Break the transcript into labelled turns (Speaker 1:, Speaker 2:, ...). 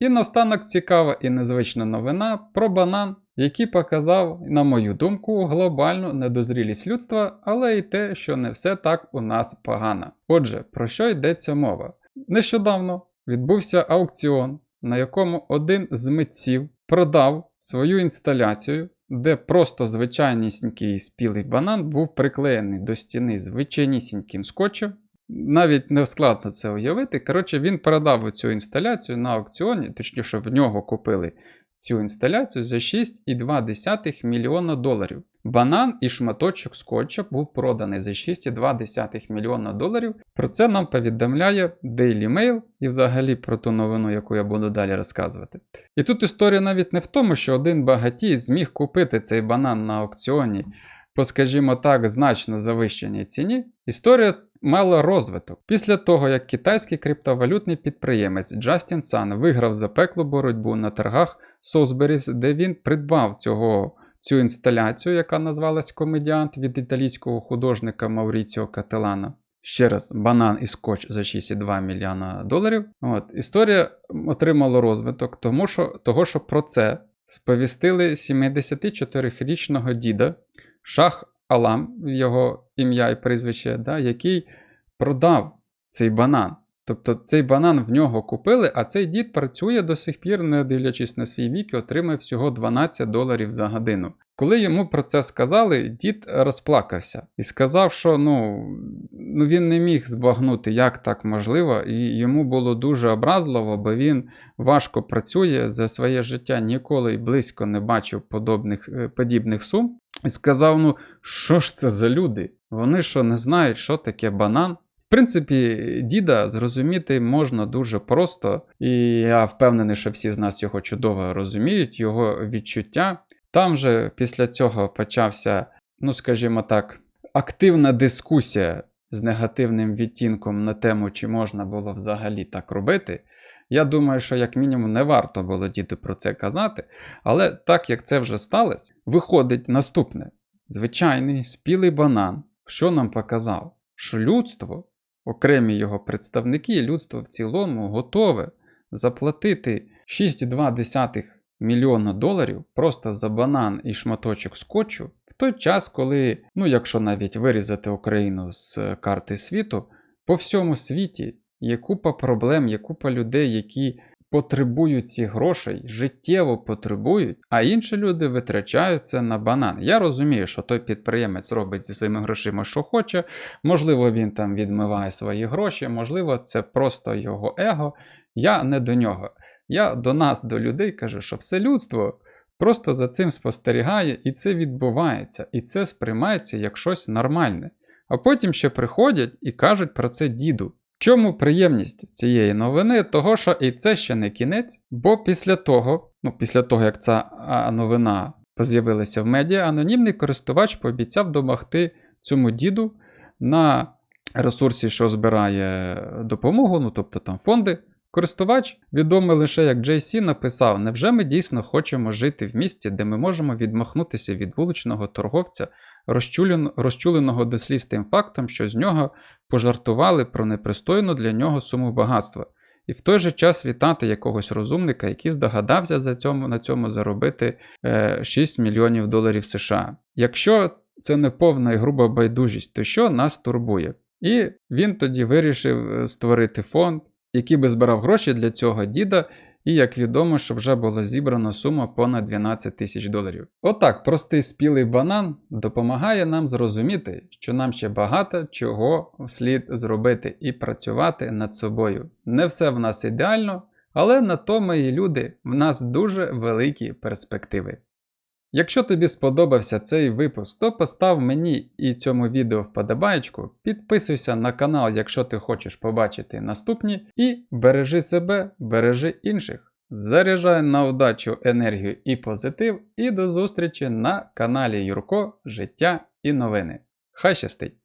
Speaker 1: І наостанок цікава і незвична новина про банан, який показав, на мою думку, глобальну недозрілість людства, але й те, що не все так у нас погано. Отже, про що йдеться мова? Нещодавно відбувся аукціон, на якому один з митців продав свою інсталяцію, де просто звичайнісінький спілий банан був приклеєний до стіни звичайнісіньким скотчем. Навіть не складно це уявити. Коротше, він продав цю інсталяцію на аукціоні, точніше, в нього купили цю інсталяцію за 6,2 мільйона доларів. Банан і шматочок скотча був проданий за 6,2 мільйона доларів. Про це нам повідомляє Daily Mail і взагалі про ту новину, яку я буду далі розказувати. І тут історія навіть не в тому, що один багатій зміг купити цей банан на аукціоні по, скажімо так, значно завищеній ціні. Історія мала розвиток. Після того, як китайський криптовалютний підприємець Джастін Сан виграв запеклу боротьбу на торгах Sosberries, де він придбав цього, цю інсталяцію, яка назвалась Комедіант від італійського художника Мауріціо Кателана. Ще раз, банан і скотч за 6,2 мільйона доларів. От, Історія отримала розвиток, тому що, того, що про це сповістили 74-річного діда Шах Алам, його ім'я і прізвище, да, який продав цей банан. Тобто цей банан в нього купили, а цей дід працює до сих пір, не дивлячись на свій вік, і отримає всього 12 доларів за годину. Коли йому про це сказали, дід розплакався і сказав, що ну, ну він не міг збагнути, як так можливо, і йому було дуже образливо, бо він важко працює за своє життя, ніколи й близько не бачив подобних, е, подібних сум. І сказав: ну, що ж це за люди? Вони що не знають, що таке банан? В принципі, діда зрозуміти можна дуже просто, і я впевнений, що всі з нас його чудово розуміють, його відчуття. Там же після цього почався, ну скажімо так, активна дискусія з негативним відтінком на тему, чи можна було взагалі так робити. Я думаю, що як мінімум не варто було діду про це казати, але так як це вже сталося, виходить наступне: звичайний спілий банан, що нам показав, що людство, окремі його представники, людство в цілому готове заплатити 6,2 мільйона доларів просто за банан і шматочок скотчу в той час, коли, ну якщо навіть вирізати Україну з карти світу, по всьому світі є купа проблем, є купа людей, які потребують цих грошей, життєво потребують, а інші люди витрачаються на банан. Я розумію, що той підприємець робить зі своїми грошима, що хоче. Можливо, він там відмиває свої гроші, можливо, це просто його его. Я не до нього. Я до нас, до людей кажу, що все людство просто за цим спостерігає, і це відбувається, і це сприймається як щось нормальне. А потім ще приходять і кажуть про це діду. Чому приємність цієї новини? Того, що і це ще не кінець, бо після того, ну після того, як ця новина з'явилася в медіа, анонімний користувач пообіцяв домогти цьому діду на ресурсі, що збирає допомогу, ну тобто там фонди. Користувач, відомий лише як JC, написав: Невже ми дійсно хочемо жити в місті, де ми можемо відмахнутися від вуличного торговця, розчулен... розчуленого до сліз тим фактом, що з нього пожартували про непристойну для нього суму багатства, і в той же час вітати якогось розумника, який здогадався за цьому, на цьому заробити е, 6 мільйонів доларів США. Якщо це не повна і груба байдужість, то що нас турбує? І він тоді вирішив створити фонд який би збирав гроші для цього діда, і, як відомо, що вже було зібрано сума понад 12 тисяч доларів. Отак, простий спілий банан допомагає нам зрозуміти, що нам ще багато чого слід зробити і працювати над собою. Не все в нас ідеально, але на то мої люди в нас дуже великі перспективи. Якщо тобі сподобався цей випуск, то постав мені і цьому відео вподобайку, підписуйся на канал, якщо ти хочеш побачити наступні, і бережи себе, бережи інших. Заряджай на удачу, енергію і позитив, і до зустрічі на каналі Юрко Життя і новини. Хай щастить!